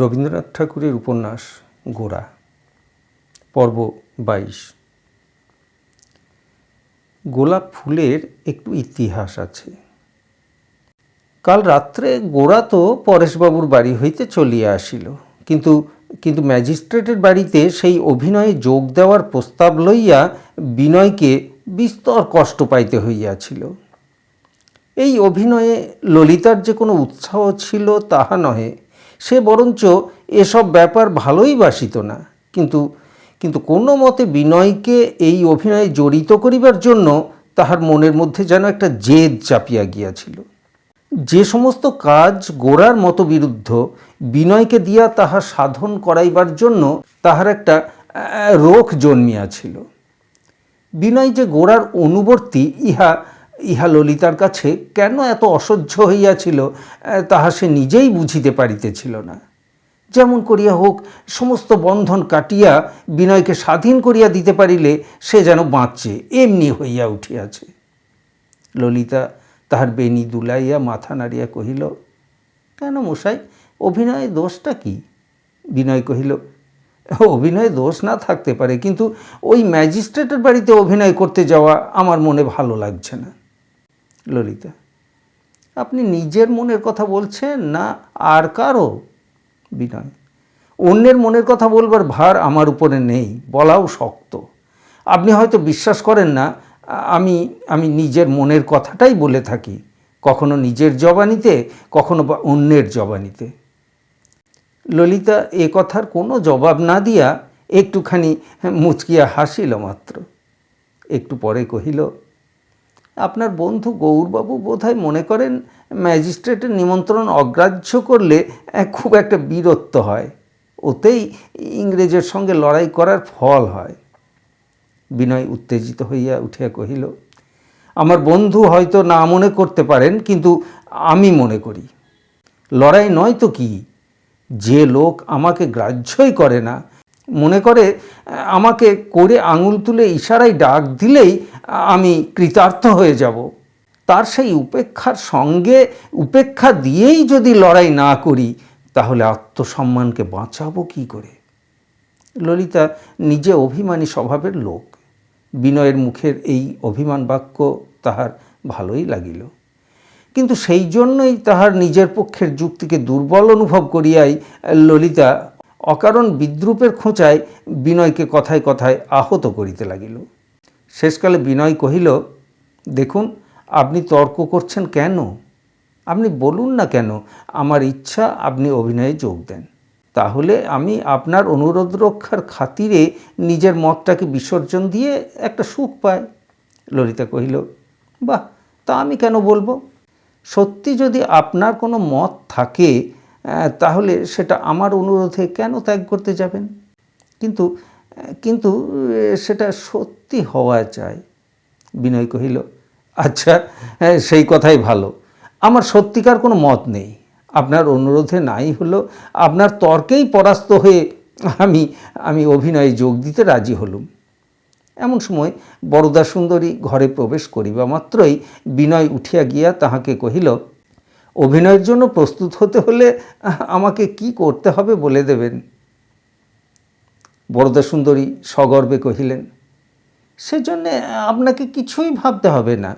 রবীন্দ্রনাথ ঠাকুরের উপন্যাস গোড়া, পর্ব বাইশ। গোলাপ ফুলের একটু ইতিহাস আছে। কাল রাত্রে গোড়া তো পরেশবাবুর বাড়ি হইতে চলিয়া আসিল, কিন্তু কিন্তু ম্যাজিস্ট্রেটের বাড়িতে সেই অভিনয়ে যোগ দেওয়ার প্রস্তাব লইয়া বিনয়কে বিস্তর কষ্ট পাইতে হইয়াছিল। এই অভিনয়ে ললিতার যে কোনো উৎসাহ ছিল তাহা নহে সে বরঞ্চ এসব ব্যাপার ভালোই বাসিত না। কিন্তু কিন্তু কোনো মতে বিনয়কে এই অভিনয়ে জড়িত করিবার জন্য তাহার মনের মধ্যে যেন একটা জেদ চাপিয়া গিয়াছিল। যে সমস্ত কাজ গোড়ার মতো বিরুদ্ধ বিনয়কে দিয়া তাহা সাধন করাইবার জন্য তাহার একটা রোখ জন্মিয়াছিল। বিনয় যে গোড়ার অনুবর্তী, ইহা ইহা ললিতার কাছে কেন এত অসহ্য হইয়াছিল তাহা সে নিজেই বুঝিতে পারিতেছিল না। যেমন করিয়া হোক, সমস্ত বন্ধন কাটিয়া বিনয়কে স্বাধীন করিয়া দিতে পারিলে সে যেন বাঁচে, এমনি হইয়া উঠিয়াছে। ললিতা তাহার বেনি দুলাইয়া মাথা নাড়িয়া কহিল, কেন মশাই, অভিনয়ে দোষটা কি? বিনয় কহিল, অভিনয়ে দোষ না থাকতে পারে, কিন্তু ওই ম্যাজিস্ট্রেটের বাড়িতে অভিনয় করতে যাওয়া আমার মনে ভালো লাগছে না। ললিতা, আপনি নিজের মনের কথা বলছেন না আর কারও বিনয়? অন্যের মনের কথা বলবার ভার আমার উপরে নেই, বলাও শক্ত। আপনি হয়তো বিশ্বাস করেন না, আমি আমি নিজের মনের কথাটাই বলে থাকি, কখনো নিজের জবানিতে, কখনো বা অন্যের জবানিতে। ললিতা, এ কথার কোনো জবাব না দিয়া একটুখানি মুচকিয়া হাসিল মাত্র। একটু পরে কহিল আপনার বন্ধু গৌরবাবু বোধহয় মনে করেন ম্যাজিস্ট্রেটের নিমন্ত্রণ অগ্রাহ্য করলে খুব একটা বীরত্ব হয়। ওতেই ইংরেজের সঙ্গে লড়াই করার ফল হয়। বিনয় উত্তেজিত হইয়া উঠিয়া কহিল, আমার বন্ধু হয়তো না মনে করতে পারেন, কিন্তু আমি মনে করি। লড়াই নয় তো কি? যে লোক আমাকে গ্রাহ্যই করে না। মনে করে আমাকে করে আঙুল তুলে ইশারায় ডাক দিলেই আমি কৃতার্থ হয়ে যাব। তার সেই উপেক্ষার সঙ্গে উপেক্ষা দিয়েই যদি লড়াই না করি, তাহলে আত্মসম্মানকে বাঁচাবো কি করে? ললিতা নিজে অভিমানী স্বভাবের লোক। বিনয়ের মুখের এই অভিমান বাক্য তাহার ভালোই লাগিল। কিন্তু সেই জন্যই তাহার নিজের পক্ষের যুক্তিকে দুর্বল অনুভব করিয়াই ললিতা অকারণ বিদ্রুপের খোঁচায় বিনয়কে কথায় কথায় আহত করিতে লাগিল। শেষকালে বিনয় কহিল, দেখুন, আপনি তর্ক করছেন কেন? আপনি বলুন না কেন, আমার ইচ্ছা আপনি অভিনয়ে যোগ দেন। তাহলে আমি আপনার অনুরোধ রক্ষার খাতিরে নিজের মতটাকে বিসর্জন দিয়ে একটা সুখ পাই। ললিতা কহিল, বাহ, তা আমি কেন বলব? সত্যি যদি আপনার কোনো মত থাকে তাহলে সেটা আমার অনুরোধে কেন ত্যাগ করতে যাবেন? কিন্তু কিন্তু সেটা সত্যি হওয়া চাই। বিনয় কহিল আচ্ছা সেই কথাই ভালো। আমার সত্যিকার কোনো মত নেই। আপনার অনুরোধে নাই হলো, আপনার তর্কেই পরাস্ত হয়ে আমি আমি অভিনয়ে যোগ দিতে রাজি হলুম। এমন সময় বরদা সুন্দরী ঘরে প্রবেশ করিবা মাত্রই বিনয় উঠিয়া গিয়া তাহাকে কহিল, অভিনয়ের জন্য প্রস্তুত হতে হলে আমাকে কি করতে হবে বলে দেবেন? বরদা সুন্দরী সগর্বে কহিলেন, সেজন্যে আপনাকে কিছুই ভাবতে হবে না।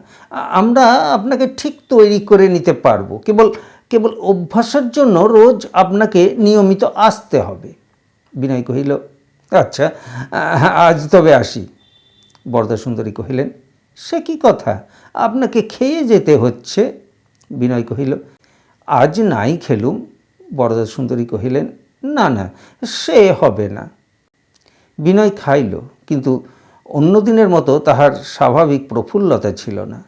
আমরা আপনাকে ঠিক তৈরি করে নিতে পারব। কেবল কেবল অভ্যাসের জন্য রোজ আপনাকে নিয়মিত আসতে হবে। বিনয় কহিল আচ্ছা আজ তবে আসি। বরদা সুন্দরী কহিলেন, সে কি কথা? আপনাকে খেয়ে যেতে হচ্ছে? বিনয় কহিল, আজ নাই খেলুম। বরদা সুন্দরী কহিলেন, না না, সে হবে না। বিনয় খাইল, কিন্তু অন্যদিনের মতো তাহার স্বাভাবিক প্রফুল্লতা ছিল না।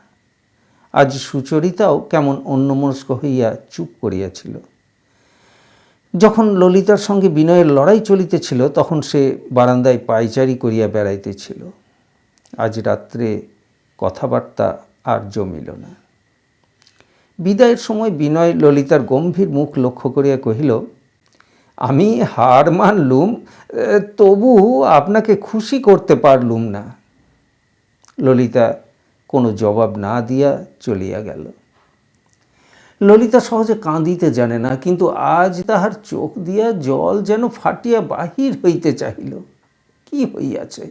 আজ সুচরিতাও কেমন অন্যমনস্ক হইয়া চুপ করিয়াছিল। যখন ললিতার সঙ্গে বিনয়ের লড়াই চলিতেছিল, তখন সে বারান্দায় পায়চারি করিয়া বেড়াইতেছিল। আজ রাত্রে কথাবার্তা আর জমিল না। বিদায়ের সময় বিনয় ললিতার গম্ভীর মুখ লক্ষ্য করিয়া কহিল আমি হার মানলুম তবু আপনাকে খুশি করতে পারলুম না। ললিতা কোনো জবাব না দিয়া চলিয়া গেল। ললিতা সহজে কাঁদিতে জানে না, কিন্তু আজ তাহার চোখ দিয়া জল যেন ফাটিয়া বাহির হইতে চাহিল। কি হইয়াছে?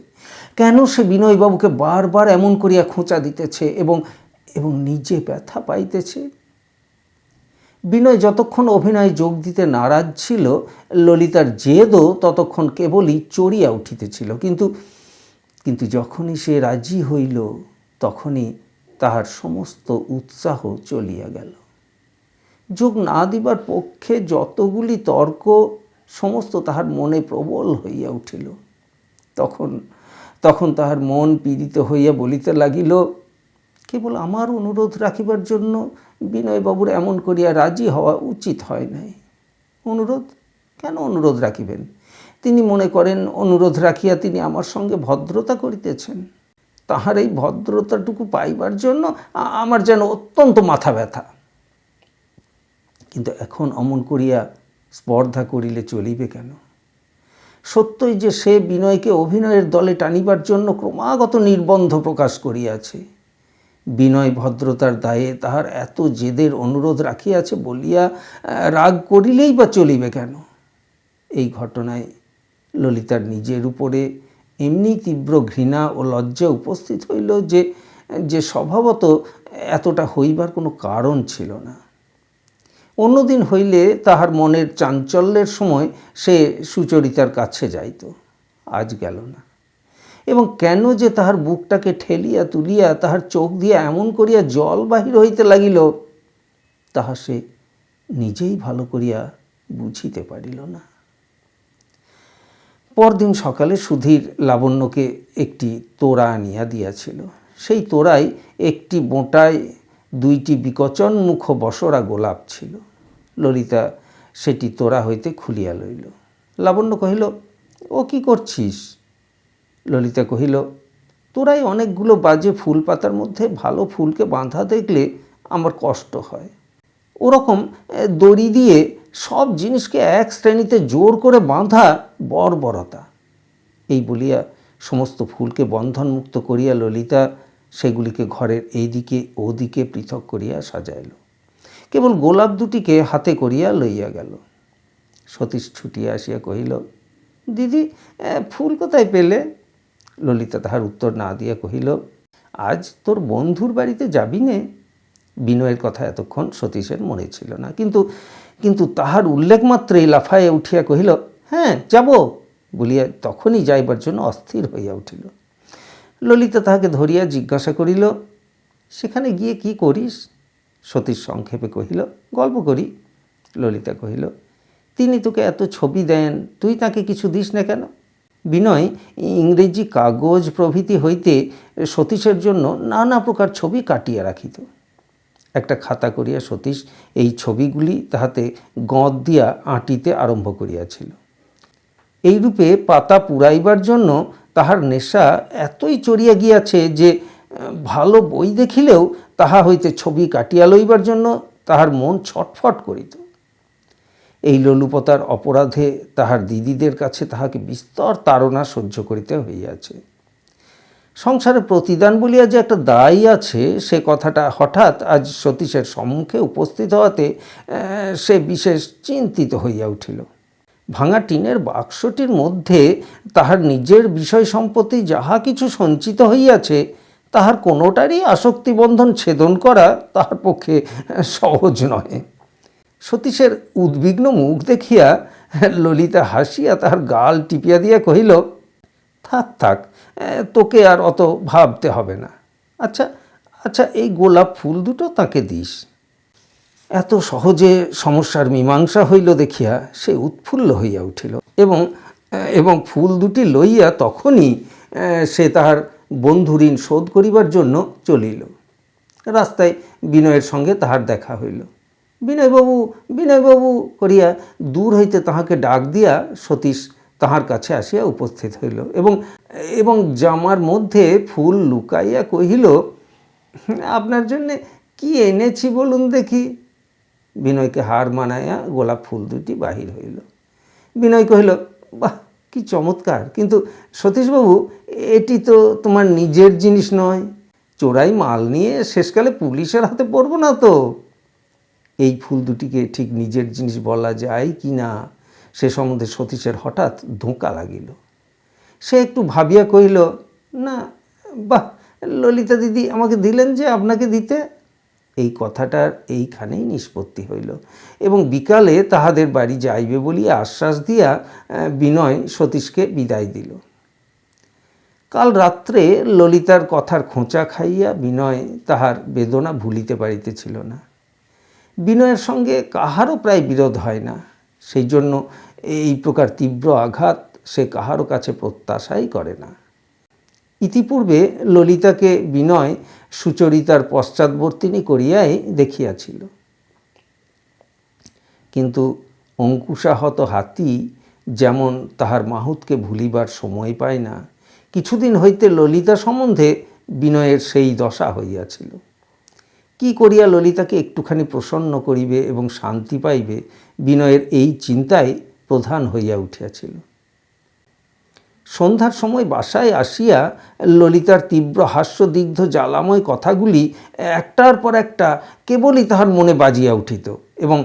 কেন সে বিনয়বাবুকে বারবার এমন করিয়া খোঁচা দিতেছে এবং এবং নিজে ব্যথা পাইতেছে? বিনয় যতক্ষণ অভিনয়ে যোগ দিতে নারাজ ছিল, ললিতার জেদও ততক্ষণ কেবলই চড়িয়া উঠিতেছিল। কিন্তু কিন্তু যখনই সে রাজি হইল, তখনই তাহার সমস্ত উৎসাহ চলিয়া গেল। যোগ না দিবার পক্ষে যতগুলি তর্ক, সমস্ত তাহার মনে প্রবল হইয়া উঠিল। তখন তখন তাহার মন পীড়িত হইয়া বলিতে লাগিল, কেবল আমার অনুরোধ রাখিবার জন্য বিনয়বাবুর এমন করিয়া রাজি হওয়া উচিত হয় নাই। অনুরোধ? কেন অনুরোধ রাখিবেন? তিনি মনে করেন, অনুরোধ রাখিয়া তিনি আমার সঙ্গে ভদ্রতা করিতেছেন। তাহার এই ভদ্রতাটুকু পাইবার জন্য আমার যেন অত্যন্ত মাথা ব্যথা। কিন্তু এখন অমন করিয়া স্পর্ধা করিলে চলিবে কেন? সত্যই যে সে বিনয়কে অভিনয়ের দলে টানিবার জন্য ক্রমাগত নির্বন্ধ প্রকাশ করিয়াছে। বিনয় ভদ্রতার দায়ে তাহার এত জেদের অনুরোধ রাখিয়াছে বলিয়া রাগ করিলেই বা চলিবে কেন? এই ঘটনায় ললিতার নিজের উপরে এমনি তীব্র ঘৃণা ও লজ্জা উপস্থিত হইল যে যে স্বভাবত এতটা হইবার কোনো কারণ ছিল না। অন্যদিন হইলে তাহার মনের চাঞ্চল্যের সময় সে সুচরিতার কাছে যাইত। আজ গেল না। এবং কেন যে তাহার বুকটাকে ঠেলিয়া তুলিয়া তাহার চোখ দিয়া এমন করিয়া জল বাহির হইতে লাগিল, তাহা সে নিজেই ভালো করিয়া বুঝিতে পারিল না। পরদিন সকালে সুধীর লাবণ্যকে একটি তোড়া আনিয়া দিয়াছিল। সেই তোড়ায় একটি বোঁটায় দুইটি বিকচন মুখ বসরা গোলাপ ছিল। ললিতা সেটি তোড়া হইতে খুলিয়া লইল। লাবণ্য কহিল, ও কি করছিস? ললিতা কহিল, তোরাই অনেকগুলো বাজে ফুল পাতার মধ্যে ভালো ফুলকে বাঁধা দেখলে আমার কষ্ট হয়। ওরকম দড়ি দিয়ে সব জিনিসকে এক শ্রেণীতে জোর করে বাঁধা বর্বরতা। এই বলিয়া সমস্ত ফুলকে বন্ধনমুক্ত করিয়া ললিতা সেগুলিকে ঘরের এইদিকে ওদিকে পৃথক করিয়া সাজাইল। কেবল গোলাপ দুটিকে হাতে করিয়া লইয়া গেল। সতীশ ছুটিয়া আসিয়া কহিল, দিদি ফুল কোথায় পেলে? ললিতা তাহার উত্তর না দিয়া কহিল, আজ তোর বন্ধুর বাড়িতে যাবি নে? বিনয়ের কথা এতক্ষণ সতীশের মনে ছিল না। কিন্তু কিন্তু তাহার উল্লেখ মাত্রেই লাফাইয়া উঠিয়া কহিল হ্যাঁ যাব। বলিয়া তখনই যাইবার জন্য অস্থির হইয়া উঠিল। ললিতা তাহাকে ধরিয়া জিজ্ঞাসা করিল, সেখানে গিয়ে কি করিস? সতীশ সংক্ষেপে কহিল, গল্প করি। ললিতা কহিল, তিনি তোকে এত ছবি দেন, তুই তাকে কিছু দিস না কেন? বিনয়, ইংরেজি কাগজ প্রভৃতি হইতে সতীশের জন্য নানা প্রকার ছবি কাটিয়া রাখিত। একটা খাতা করিয়া সতীশ এই ছবিগুলি তাহাতে গঁদ দিয়া আঁটিতে আরম্ভ করিয়াছিল। এইরূপে পাতা পুরাইবার জন্য তাহার নেশা এতই চড়িয়া গিয়াছে যে, ভালো বই দেখিলেও তাহা হইতে ছবি কাটিয়া লইবার জন্য তাহার মন ছটফট করিত। এই লোলুপতার অপরাধে তাহার দিদিদের কাছে তাহাকে বিস্তর তাড়না সহ্য করিতে হইয়াছে। সংসারে প্রতিদান বলিয়া যে একটা দায় আছে, সে কথাটা হঠাৎ আজ সতীশের সম্মুখে উপস্থিত হওয়াতে সে বিশেষ চিন্তিত হইয়া উঠিল। ভাঙা টিনের বাক্সটির মধ্যে তাহার নিজের বিষয় সম্পত্তি যাহা কিছু সঞ্চিত হইয়াছে, তাহার কোনোটারই আসক্তিবন্ধন ছেদন করা তাহার পক্ষে সহজ নহে। সতীশের উদ্বিগ্ন মুখ দেখিয়া ললিতা হাসিয়া তাহার গাল টিপিয়া দিয়া কহিল, থাক থাক তোকে আর অত ভাবতে হবে না। আচ্ছা আচ্ছা এই গোলাপ ফুল দুটো তাকে দিস এত সহজে সমস্যার মীমাংসা হইল দেখিয়া সে উৎফুল্ল হইয়া উঠিল এবং এবং ফুল দুটি লইয়া তখনই সে তাহার বন্ধু ঋণ শোধ করিবার জন্য চলিল। রাস্তায় বিনয়ের সঙ্গে তাহার দেখা হইল। বিনয়বাবু বিনয়বাবু করিয়া দূর হইতে তাহাকে ডাক দিয়া সতীশ তাহার কাছে আসিয়া উপস্থিত হইল এবং এবং জামার মধ্যে ফুল লুকাইয়া কহিল, আপনার জন্যে কি এনেছি বলুন দেখি? বিনয়কে হার মানাইয়া গোলাপ ফুল দুটি বাহির হইল। বিনয় কহিল, বাহ, কি চমৎকার! কিন্তু সতীশবাবু, এটি তো তোমার নিজের জিনিস নয়। চোরাই মাল নিয়ে শেষকালে পুলিশের হাতে পড়ব না তো? এই ফুল দুটিকে ঠিক নিজের জিনিস বলা যায় কি না, সে সম্বন্ধে সতীশের হঠাৎ ধোঁকা লাগিল। সে একটু ভাবিয়া কহিল, না, বাহ, ললিতা দিদি আমাকে দিলেন যে আপনাকে দিতে? এই কথাটার এইখানেই নিষ্পত্তি হইল এবং বিকালে তাহাদের বাড়ি যাইবে বলিয়া আশ্বাস দিয়া বিনয় সতীশকে বিদায় দিল। কাল রাত্রে ললিতার কথার খোঁচা খাইয়া বিনয় তাহার বেদনা ভুলিতে পারিতেছিল না। বিনয়ের সঙ্গে কাহারও প্রায় বিরোধ হয় না। সেই জন্য এই প্রকার তীব্র আঘাত সে কাহারও কাছে প্রত্যাশাই করে না। ইতিপূর্বে ললিতাকে বিনয় সুচরিতার পশ্চাৎবর্তিনী করিয়াই দেখিয়াছিল। কিন্তু অঙ্কুশাহত হাতি যেমন তাহার মাহুতকে ভুলিবার সময় পায় না, কিছুদিন হইতে ললিতা সম্বন্ধে বিনয়ের সেই দশা হইয়াছিল। কি করিয়া ললিতাকে একটুখানি প্রসন্ন করিবে এবং শান্তি পাইবে, বিনয়ের এই চিন্তাই প্রধান হইয়া উঠিয়াছিল। সন্ধ্যার সময় বাসায় আসিয়া ললিতার তীব্র হাস্যদিগ্ধ জ্বালাময় কথাগুলি একটার পর একটা কেবলই তাহার মনে বাজিয়া উঠিত এবং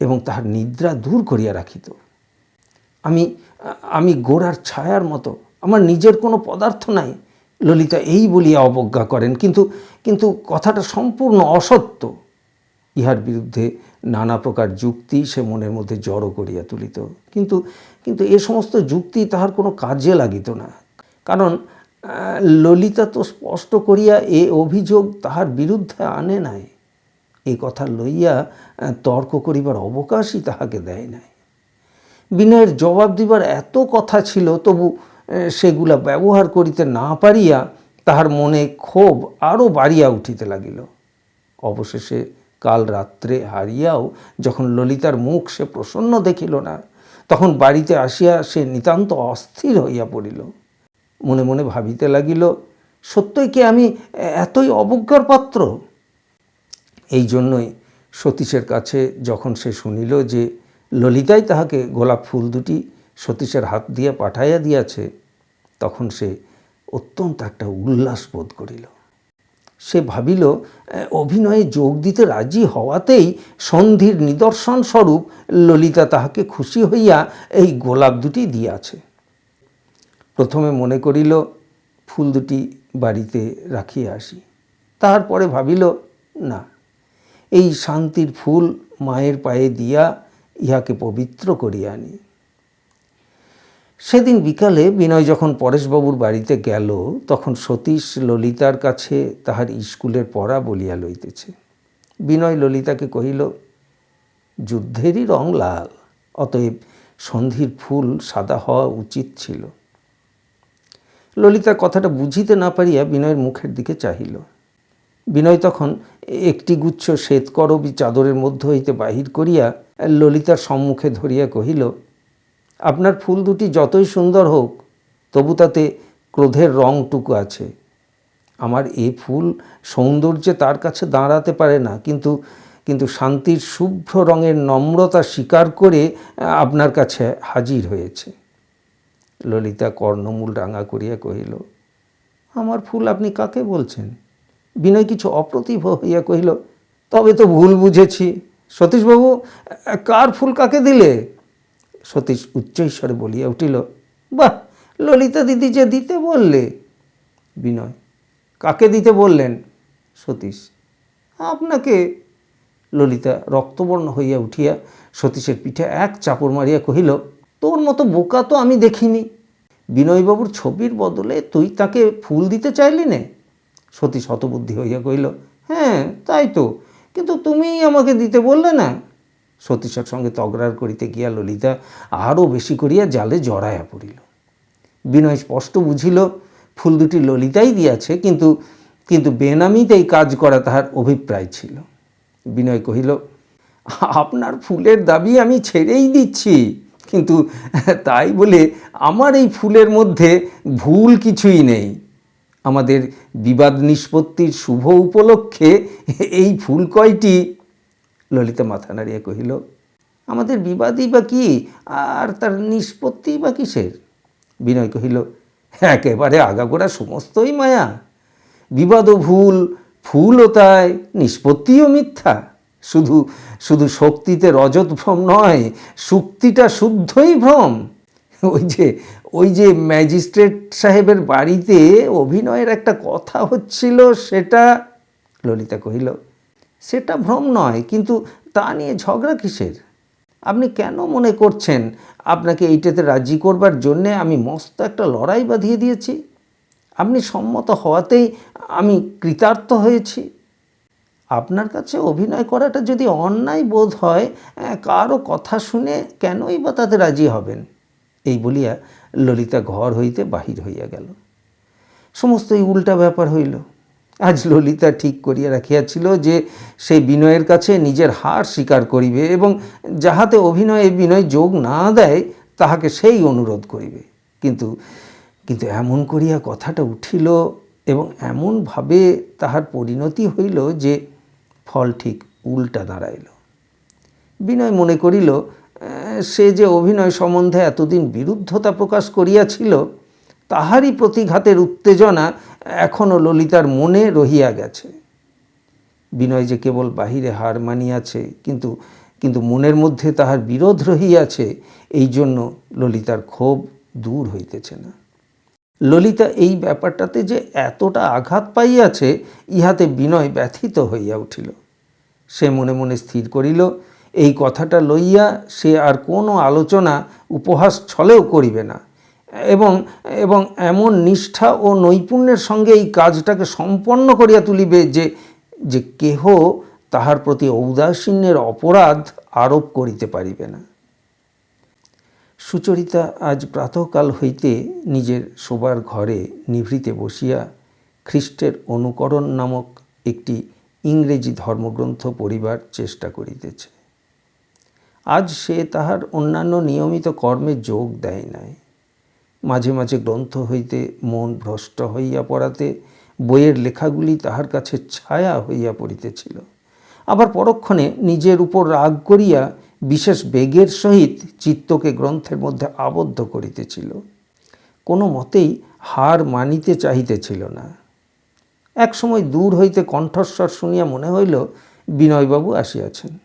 এবং তাহার নিদ্রা দূর করিয়া রাখিত। আমি আমি গোড়ার ছায়ার মতো, আমার নিজের কোনো পদার্থ নাই ললিতা এই বলিয়া অবজ্ঞা করেন, কিন্তু কিন্তু কথাটা সম্পূর্ণ অসত্য। ইহার বিরুদ্ধে নানা প্রকার যুক্তি সে মনের মধ্যে জড়ো করিয়া তুলিত। কিন্তু কিন্তু এ সমস্ত যুক্তি তাহার কোনো কাজে লাগিত না। কারণ ললিতা তো স্পষ্ট করিয়া এ অভিযোগ তাহার বিরুদ্ধে আনে নাই। এই কথা লইয়া তর্ক করিবার অবকাশই তাহাকে দেয় নাই। বিনয়ের জবাব দিবার এত কথা ছিল, তবু সেগুলা ব্যবহার করিতে না পারিয়া তাহার মনে ক্ষোভ আরও বাড়িয়া উঠিতে লাগিল। অবশেষে কাল রাত্রে হারিয়াও যখন ললিতার মুখ সে প্রসন্ন দেখিল না, তখন বাড়িতে আসিয়া সে নিতান্ত অস্থির হইয়া পড়িল। মনে মনে ভাবিতে লাগিল, সত্যই কি আমি এতই অবজ্ঞার পাত্র? এই জন্যই সতীশের কাছে যখন সে শুনিল যে ললিতাই তাহাকে গোলাপ ফুল দুটি সতীশের হাত দিয়া পাঠাইয়া দিয়াছে, তখন সে অত্যন্ত একটা উল্লাস বোধ করিল। সে ভাবিল অভিনয়ে যোগ দিতে রাজি হওয়াতেই সন্ধির নিদর্শন স্বরূপ ললিতা তাহাকে খুশি হইয়া এই গোলাপ দুটি দিয়াছে। প্রথমে মনে করিল, ফুল দুটি বাড়িতে রাখিয়া আসি। তাহার পরে ভাবিল, না, এই শান্তির ফুল মায়ের পায়ে দিয়া ইহাকে পবিত্র করিয়া আনি। সেদিন বিকালে বিনয় যখন পরেশবাবুর বাড়িতে গেল, তখন সতীশ ললিতার কাছে তাহার স্কুলের পড়া বলিয়া লইতেছে। বিনয় ললিতাকে কহিল, যুদ্ধেরই রং লাল, অতএব সন্ধির ফুল সাদা হওয়া উচিত ছিল। ললিতা কথাটা বুঝিতে না পারিয়া বিনয়ের মুখের দিকে চাহিল। বিনয় তখন, একটি গুচ্ছ শ্বেতকরবী চাদরের মধ্য হইতে বাহির করিয়া ললিতার সম্মুখে ধরিয়া কহিল আপনার ফুল দুটি যতই সুন্দর হোক, তবু তাতে ক্রোধের রংটুকু আছে। আমার এ ফুল সৌন্দর্যে তার কাছে দাঁড়াতে পারে না, কিন্তু কিন্তু শান্তির শুভ্র রঙের নম্রতা স্বীকার করে আপনার কাছে হাজির হয়েছে। ললিতা কর্ণমূল রাঙা করিয়া কহিল, আমার ফুল আপনি কাকে বলছেন? বিনয় কিছু অপ্রতিভ হইয়া কহিল, তবে তো ভুল বুঝেছি। সতীশবাবু কার ফুল কাকে দিলে? সতীশ উচ্চৈস্বরে বলিয়া উঠিল, বাহ, ললিতা দিদি যে দিতে বললে। বিনয়, কাকে দিতে বললেন? সতীশ, আপনাকে। ললিতা রক্তবর্ণ হইয়া উঠিয়া সতীশের পিঠে এক চাপড় মারিয়া কহিল, তোর মতো বোকা তো আমি দেখিনি। বিনয়বাবুর ছবির বদলে তুই তাকে ফুল দিতে চাইলি নে? সতীশ হতবুদ্ধি হইয়া কহিল হ্যাঁ তাই তো। কিন্তু তুমিই আমাকে দিতে বললে না। সতীশের সঙ্গে তগরার করিতে গিয়া ললিতা আরও বেশি করিয়া জালে জড়াইয়া পড়িল। বিনয় স্পষ্ট বুঝিল, ফুল দুটি ললিতাই দিয়াছে, কিন্তু কিন্তু বেনামিতে এই কাজ করা তাহার অভিপ্রায় ছিল। বিনয় কহিল, আপনার ফুলের দাবি আমি ছেড়েই দিচ্ছি, কিন্তু তাই বলে আমার এই ফুলের মধ্যে ভুল কিছুই নেই। আমাদের বিবাদ নিষ্পত্তির শুভ উপলক্ষে এই ফুল কয়টি ললিতা মাথা নাড়িয়া কহিল, আমাদের বিবাদই বা কি? আর তার নিষ্পত্তি বা কিসের? বিনয় কহিল, একেবারে আগাগোড়া সমস্তই মায়া। বিবাদও ভুল ফুলও তাই নিষ্পত্তিও মিথ্যা। শুধু শুধু শক্তিতে রজত ভ্রম নয় শুক্তিটা শুদ্ধই ভ্রম। ওই যে ওই যে ম্যাজিস্ট্রেট সাহেবের বাড়িতে অভিনয়ের একটা কথা হচ্ছিল সেটা? ললিতা কহিল সেটা ভ্রম নয় কিন্তু তা নিয়ে ঝগড়া কিসের? আপনি কেন মনে করছেন আপনাকে এইটাতে রাজি করবার জন্যে আমি মস্ত একটা লড়াই বাঁধিয়ে দিয়েছি? আপনি সম্মত হওয়াতেই আমি কৃতার্থ হয়েছি। আপনার কাছে অভিনয় করাটা যদি অন্যায় বোধ হয় আহ, কারও কথা শুনে কেনই বা তাতে রাজি হবেন? এই বলিয়া ললিতা ঘর হইতে বাহির হইয়া গেল। সমস্তই উল্টা ব্যাপার হইল। আজ ললিতা ঠিক করিয়া রাখিয়াছিল যে সে বিনয়ের কাছে নিজের হার স্বীকার করিবে এবং যাহাতে অভিনয়ে বিনয় যোগ না দেয়, তাহাকে সেই অনুরোধ করিবে। কিন্তু কিন্তু এমন করিয়া কথাটা উঠিল এবং এমনভাবে তাহার পরিণতি হইল যে ফল ঠিক উল্টা দাঁড়াইল। বিনয় মনে করিল সে যে অভিনয় সম্বন্ধে এতদিন বিরুদ্ধতা প্রকাশ করিয়াছিল তাহারই প্রতিঘাতের উত্তেজনা এখনও ললিতার মনে রহিয়া গেছে। বিনয় যে কেবল বাহিরে হার মানিয়াছে, কিন্তু কিন্তু মনের মধ্যে তাহার বিরোধ রহিয়াছে, এই জন্য ললিতার ক্ষোভ দূর হইতেছে না। ললিতা এই ব্যাপারটাতে যে এতটা আঘাত পাইয়াছে, ইহাতে বিনয় ব্যথিত হইয়া উঠিল। সে মনে মনে স্থির করিল, এই কথাটা লইয়া সে আর কোনো আলোচনা, উপহাস ছলেও করিবে না। এবং এবং এমন নিষ্ঠা ও নৈপুণ্যের সঙ্গে এই কাজটাকে সম্পন্ন করিয়া তুলিবে যে যে কেহ তাহার প্রতি ঔদাসীন্যের অপরাধ আরোপ করিতে পারিবে না। সুচরিতা আজ প্রাতঃকাল হইতে নিজের শোবার ঘরে নিভৃতে বসিয়া খ্রিস্টের অনুকরণ নামক একটি ইংরেজি ধর্মগ্রন্থ পড়িবার চেষ্টা করিতেছে। আজ সে তাহার অন্যান্য নিয়মিত কর্মে যোগ দেয় নাই। মাঝে মাঝে গ্রন্থ হইতে, মন ভ্রষ্ট হইয়া পড়াতে, বইয়ের লেখাগুলি তাহার কাছে ছায়া হইয়া পড়িতেছিল। আবার পরক্ষণে নিজের উপর রাগ করিয়া বিশেষ বেগের সহিত চিত্তকে গ্রন্থের মধ্যে আবদ্ধ করিতেছিল। কোনো মতেই হার মানিতে চাহিতেছিল না। এক সময় দূর হইতে কণ্ঠস্বর শুনিয়া মনে হইল, বিনয়বাবু আসিয়াছেন।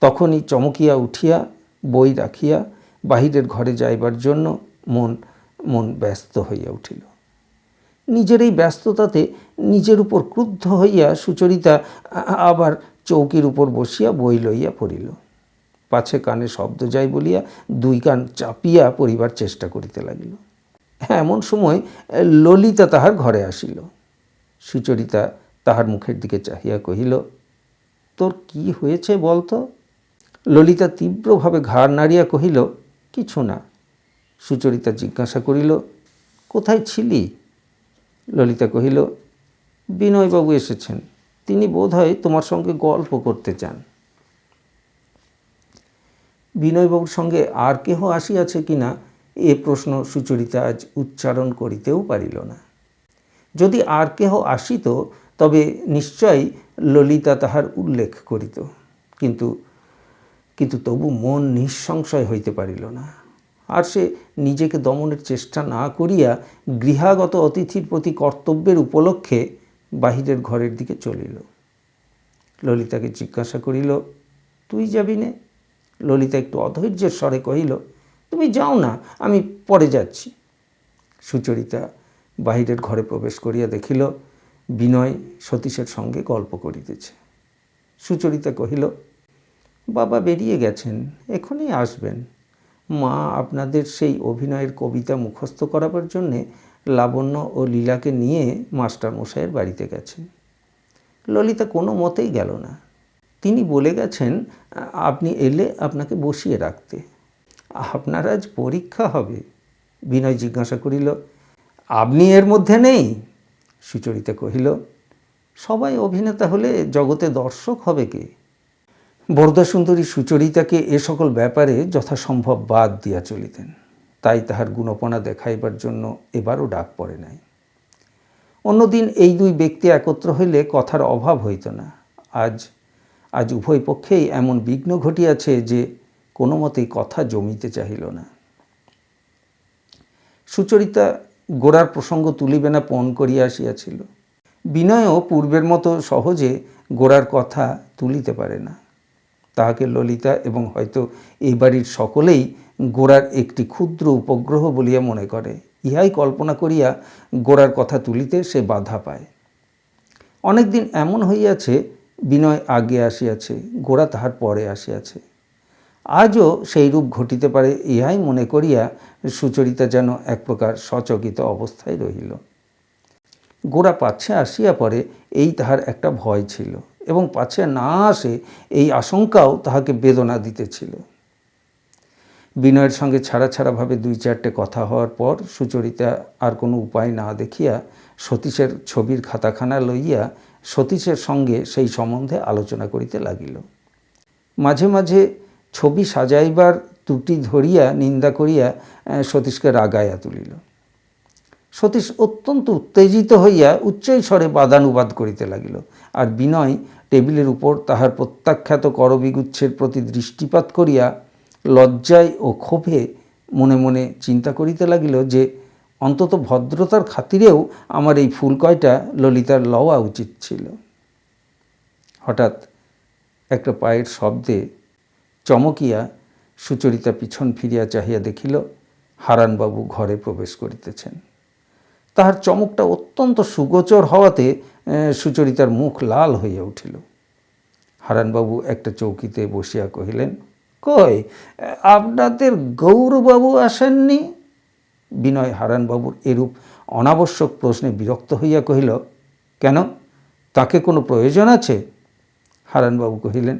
তখনই চমকিয়া উঠিয়া, বই রাখিয়া, বাহিরের ঘরে যাইবার জন্য মন মন ব্যস্ত হইয়া উঠিল। নিজের এই ব্যস্ততাতে নিজের উপর ক্রুদ্ধ হইয়া সুচরিতা আবার চৌকির উপর বসিয়া বই লইয়া পড়িল। পাছে কানে শব্দ যায় বলিয়া দুই কান চাপিয়া পড়িবার চেষ্টা করিতে লাগিল। এমন সময় ললিতা তাহার ঘরে আসিল। সুচরিতা তাহার মুখের দিকে চাহিয়া কহিল, তোর কি হয়েছে বলতো? ললিতা তীব্রভাবে ঘাড় নাড়িয়া কহিল, কিছু না। সুচরিতা জিজ্ঞাসা করিল, কোথায় ছিলি? ললিতা কহিল, বিনয়বাবু এসেছেন। তিনি বোধহয় তোমার সঙ্গে গল্প করতে চান। বিনয়বাবুর সঙ্গে আর কেহ আসিয়াছে কিনা, এ প্রশ্ন সুচরিতা আজ উচ্চারণ করিতেও পারিল না। যদি আর কেহ আসিত, তবে নিশ্চয়ই ললিতা তাহার উল্লেখ করিত। কিন্তু কিন্তু তবু মন নিঃসংশয় হইতে পারিল না। আর সে নিজেকে দমনের চেষ্টা না করিয়া গৃহাগত অতিথির প্রতি কর্তব্যের উপলক্ষে বাহিরের ঘরের দিকে চলিল। ললিতাকে জিজ্ঞাসা করিল, তুই যাবি নে? ললিতা একটু অধৈর্যের স্বরে কহিল, তুমি যাও না, আমি পরে যাচ্ছি। সুচরিতা বাহিরের ঘরে প্রবেশ করিয়া দেখিল, বিনয় সতীশের সঙ্গে গল্প করিতেছে। সুচরিতা কহিল, বাবা বেরিয়ে গেছেন, এখনই আসবেন। মা আপনাদের সেই অভিনয়ের কবিতা মুখস্থ করাবার জন্যে লাবণ্য ও লীলাকে নিয়ে মাস্টার মশাইয়ের বাড়িতে গেছেন। ললিতা কোনো মতেই গেল না। তিনি বলে গেছেন, আপনি এলে আপনাকে বসিয়ে রাখতে। আপনার আজ পরীক্ষা হবে। বিনয় জিজ্ঞাসা করিল, আপনি এর মধ্যে নেই? সুচরিতা কহিল, সবাই অভিনেতা হলে জগতে দর্শক হবে কে? বরদাসুন্দরী সুচরিতাকে এ সকল ব্যাপারে যথাসম্ভব বাদ দিয়া চলিতেন। তাই তাহার গুণপনা দেখাইবার জন্য এবারও ডাক পড়ে নাই। অন্যদিন এই দুই ব্যক্তি একত্র হইলে কথার অভাব হইত না। আজ আজ উভয় পক্ষেই এমন বিঘ্ন ঘটিয়াছে যে কোনো মতেই কথা জমিতে চাহিল না। সুচরিতা গোড়ার প্রসঙ্গ তুলিবে না পণ করিয়া আসিয়াছিল। বিনয়ও পূর্বের মতো সহজে গোড়ার কথা তুলিতে পারে না। তাহাকে ললিতা এবং হয়তো এই বাড়ির সকলেই গোড়ার একটি ক্ষুদ্র উপগ্রহ বলিয়া মনে করে। ইহাই কল্পনা করিয়া গোড়ার কথা তুলিতে সে বাধা পায়। অনেকদিন এমন হইয়াছে, বিনয় আগে আসিয়াছে গোড়া তাহার পরে আসিয়াছে। আজও সেই রূপ ঘটিতে পারে ইহাই মনে করিয়া সুচরিতা যেন এক প্রকার সচকিত অবস্থায় রহিল। গোড়া পাচ্ছে আসিয়া পরে এই তাহার একটা ভয় ছিল। এবং পাছে না আসে এই আশঙ্কাও তাহাকে বেদনা দিতেছিল। বিনয়ের সঙ্গে ছাড়া ছাড়াভাবে দুই চারটে কথা হওয়ার পর সুচরিতা আর কোনো উপায় না দেখিয়া সতীশের ছবির খাতাখানা লইয়া সতীশের সঙ্গে সেই সম্বন্ধে আলোচনা করিতে লাগিল। মাঝে মাঝে ছবি সাজাইবার ত্রুটি ধরিয়া নিন্দা করিয়া সতীশকে রাগাইয়া তুলিল। সতীশ অত্যন্ত উত্তেজিত হইয়া উচ্চৈ স্বরে বাদানুবাদ করিতে লাগিল। আর বিনয় টেবিলের উপর তাহার প্রত্যাখ্যাত করবিগুচ্ছের প্রতি দৃষ্টিপাত করিয়া লজ্জায় ও ক্ষোভে মনে মনে চিন্তা করিতে লাগিল যে, অন্তত ভদ্রতার খাতিরেও আমার এই ফুল কয়টা ললিতার লওয়া উচিত ছিল। হঠাৎ একটা পায়ের শব্দে চমকিয়া সুচরিতা পিছন ফিরিয়া চাহিয়া দেখিল, হারানবাবু ঘরে প্রবেশ করিতেছেন। তাহার চমকটা অত্যন্ত সুগোচর হওয়াতে সুচরিতার মুখ লাল হইয়া উঠিল। হারানবাবু একটা চৌকিতে বসিয়া কহিলেন, কই, আপনাদের গৌরবাবু আসেননি? বিনয় হারানবাবুর এরূপ অনাবশ্যক প্রশ্নে বিরক্ত হইয়া কহিল, কেন? তাকে কোনো প্রয়োজন আছে? হারানবাবু কহিলেন,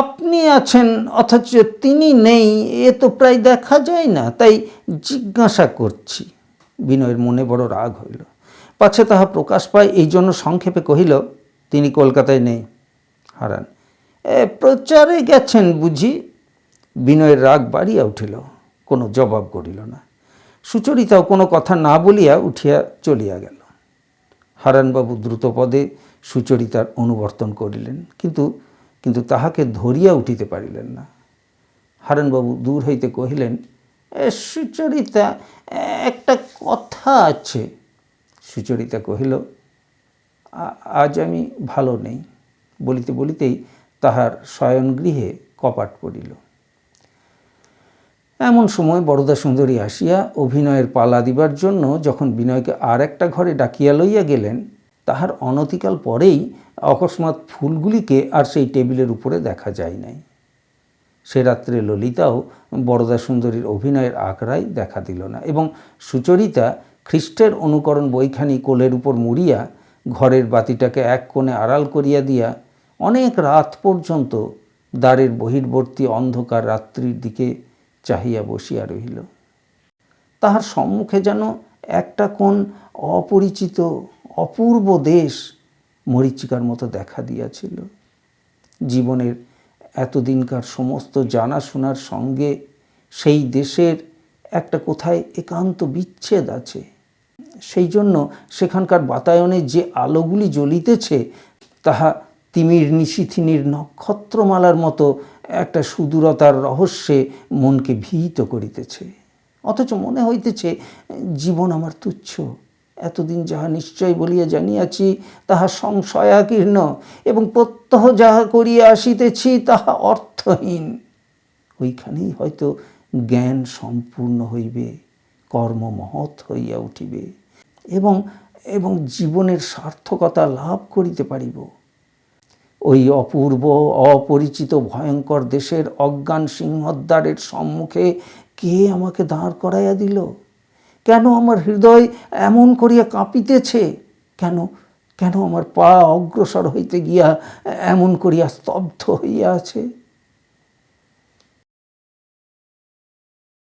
আপনি আছেন, অথচ তিনি নেই, এ তো প্রায় দেখা যায় না, তাই জিজ্ঞাসা করছি। বিনয়ের মনে বড় রাগ হইল। পাছে তাহা প্রকাশ পায় এই জন্য সংক্ষেপে কহিল তিনি কলকাতায় নেই। হারান। এ প্রচারে গেছেন বুঝি? বিনয়ের রাগ বাড়িয়া উঠিল কোনো জবাব করিল না। সুচরিতাও কোনো কথা না বলিয়া উঠিয়া চলিয়া গেল। হারানবাবু দ্রুতপদে সুচরিতার অনুবর্তন করিলেন কিন্তু কিন্তু তাহাকে ধরিয়া উঠিতে পারিলেন না। হারানবাবু দূর হইতে কহিলেন "এ, সুচরিতা একটা কথা আছে, সুচরিতা কহিল আজ আমি ভালো নেই। বলিতে বলিতেই তাহার শয়নগৃহে কপাট পড়িল। এমন সময় বরদা সুন্দরী আসিয়া অভিনয়ের পালা দিবার জন্য যখন বিনয়কে আর একটা ঘরে ডাকিয়া লইয়া গেলেন, তাহার অনতিকাল পরেই অকস্মাৎ ফুলগুলিকে আর সেই টেবিলের উপরে দেখা যায় নাই। সে রাত্রে ললিতাও বরদা সুন্দরীর অভিনয়ের আখড়াই দেখা দিল না এবং সুচরিতা খ্রিস্টের অনুকরণ বইখানি কোলের উপর মুড়িয়া ঘরের বাতিটাকে এক কোণে আড়াল করিয়া দিয়া অনেক রাত পর্যন্ত দ্বারের বহির্বর্তী অন্ধকার রাত্রির দিকে চাহিয়া বসিয়া রহিল। তাহার সম্মুখে যেন একটা কোন অপরিচিত, অপূর্ব দেশ মরীচিকার মতো দেখা দিয়াছিল। জীবনের এতদিনকার সমস্ত জানাশোনার সঙ্গে সেই দেশের একটা কোথায় একান্ত বিচ্ছেদ আছে। সেই জন্য সেখানকার বাতায়নে যে আলোগুলি জ্বলিতেছে, তাহা তিমির নিশিথিনীর নক্ষত্রমালার মতো একটা সুদূরতার রহস্যে মনকে ভীত করিতেছে। অথচ মনে হইতেছে, জীবন আমার তুচ্ছ। এতদিন যাহা নিশ্চয় বলিয়া জানিয়াছি, তাহা সংশয়াকীর্ণ এবং প্রত্যহ যাহা করিয়া আসিতেছি, তাহা অর্থহীন। ওইখানেই হয়তো জ্ঞান সম্পূর্ণ হইবে, কর্ম মহৎ হইয়া উঠিবে এবং এবং জীবনের সার্থকতা লাভ করিতে পারিব। ওই অপূর্ব, অপরিচিত, ভয়ঙ্কর দেশের অজ্ঞান সিংহদ্বারের সম্মুখে কে আমাকে দাঁড় করাইয়া দিল? কেন আমার হৃদয় এমন করিয়া কাঁপিতেছে? কেন কেন আমার পা অগ্রসর হইতে গিয়া এমন করিয়া স্তব্ধ হইয়া আছে?